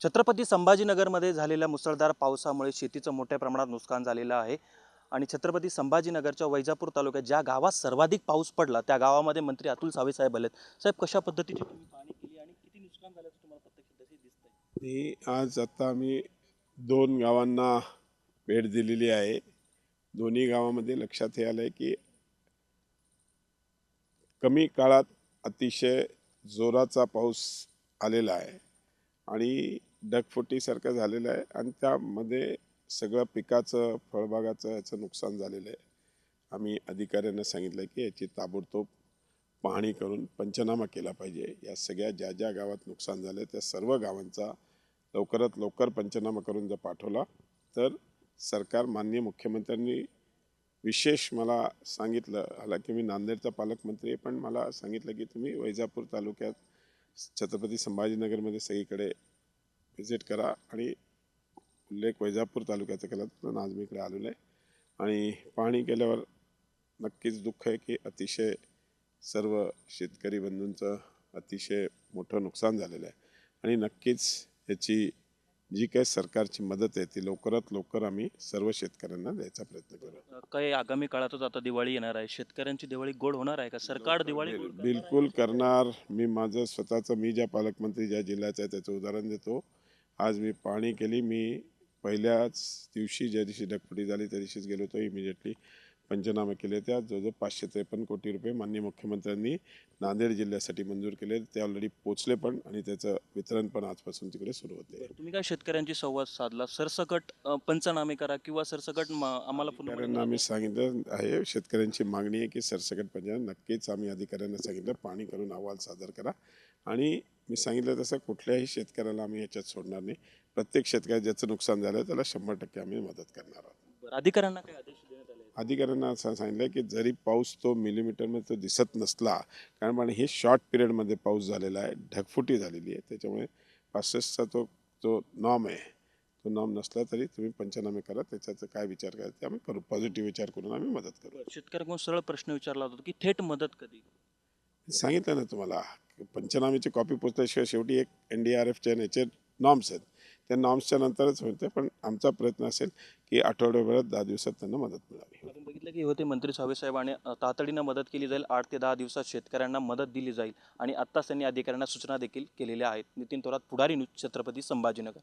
छत्रपती संभाजीनगरमध्ये झालेल्या मुसळधार पावसामुळे शेतीचं मोठ्या प्रमाणात नुकसान झालेलं आहे. आणि छत्रपती संभाजीनगरच्या वैजापूर तालुक्यात ज्या गावात सर्वाधिक पाऊस पडला त्या गावामध्ये मंत्री अतुल सावे साहेब आलेत. साहेब कशा पद्धतीची तुम्ही पाहणी केली आणि किती नुकसान झाल्याचं तुम्हाला मी आज आता आम्ही दोन गावांना भेट दिलेली आहे. दोन्ही गावामध्ये लक्षात हे आलं आहे की कमी काळात अतिशय जोराचा पाऊस आलेला आहे. आणि ढगफुटीसारखं झालेलं आहे आणि त्यामध्ये सगळं पिकाचं फळबागाचं याचं नुकसान झालेलं आहे. आम्ही अधिकाऱ्यांना सांगितलं की याची ताबडतोब पाहणी करून पंचनामा केला पाहिजे. या सगळ्या ज्या ज्या गावात नुकसान झालं त्या सर्व गावांचा लवकरात लवकर पंचनामा करून जर पाठवला तर सरकार माननीय मुख्यमंत्र्यांनी विशेष मला सांगितलं. हालाकी मी नांदेडचा पालकमंत्री आहे पण मला सांगितलं की तुम्ही वैजापूर तालुक्यात छत्रपती संभाजीनगरमध्ये सगळीकडे व्हिजिट करा आणि उल्लेख वैजापूर तालुक्याचा केला म्हणून आज मी इकडे आलेलो आहे. आणि पाहणी केल्यावर नक्कीच दुःख आहे की अतिशय सर्व शेतकरी बंधूंचं अतिशय मोठं नुकसान झालेलं आहे. आणि नक्कीच याची जी काही सरकारची मदत आहे ती लवकरात लवकर आम्ही सर्व शेतकऱ्यांना द्यायचा प्रयत्न करू. काही आगामी काळातच आता दिवाळी येणार आहे. शेतकऱ्यांची दिवाळी गोड होणार आहे का? सरकार दिवाळी? बिलकुल करणार. मी माझं स्वतःचं मी ज्या पालकमंत्री ज्या जिल्ह्याचं आहे त्याचं उदाहरण देतो. आज मी पाहणी केली. मी पहिल्याच दिवशी ज्या दिवशी ढगफुटी झाली त्या दिवशीच गेलो होतो इमिजिएटली पंचनामे केले त्या जवळजवळ पाचशे त्रेपन्न कोटी रुपये माननीय मुख्यमंत्र्यांनी नांदेड जिल्ह्यासाठी मंजूर केले ते ऑलरेडी पोचले पण आणि त्याचं वितरण पण आजपासून तिकडे सुरू होते. तुम्ही काय शेतकऱ्यांची संवाद साधला? सरसकट पंचनामे करा किंवा सरसकट आम्हाला अधिकाऱ्यांना आम्ही सांगितलं आहे शेतकऱ्यांची मागणी आहे की सरसकट पंचनामे नक्कीच आम्ही अधिकाऱ्यांना सांगितलं पाणी करून अहवाल सादर करा. आणि मी सांगितलं तसं कुठल्याही शेतकऱ्याला आम्ही याच्यात सोडणार नाही. प्रत्येक शेतकऱ्या ज्याचं नुकसान झालं त्याला शंभर टक्के आम्ही मदत करणार आहोत. बरं, अधिकाऱ्यांना काय आदेश देण्यात आले? अधिकाऱ्यांना असं सांगितलं की जरी पाऊस तो मिलीमीटरमध्ये तो दिसत नसला कारण पण हे शॉर्ट पिरियडमध्ये पाऊस झालेला आहे ढगफुटी झालेली आहे त्याच्यामुळे पासष्टचा तो जो नॉम आहे. तो नॉम नसला तरी तुम्ही पंचनामे करा त्याच्याचं काय विचार करायचा ते आम्ही करू पॉझिटिव्ह विचार करून आम्ही मदत करू. शेतकऱ्यांकडून सरळ प्रश्न विचारला होता की थेट मदत कधी? सांगितलं ना तुम्हाला पंचनामेची कॉपी पोचल्याशिवाय शेवटी एक एन डी आर एफचे याचे नॉर्म्स आहेत. त्या नॉर्म्सच्या नंतरच होते पण आमचा प्रयत्न असेल की आठवड्याभरात दहा दिवसात त्यांना मदत मिळावी. आपण बघितलं की होते मंत्री साहेब तातडीनं मदत केली जाईल आठ ते दहा दिवसात शेतकऱ्यांना मदत दिली जाईल आणि आत्ताच त्यांनी अधिकाऱ्यांना सूचना देखील केलेल्या आहेत. नितीन थोरात पुढारी न्यूज छत्रपती संभाजीनगर.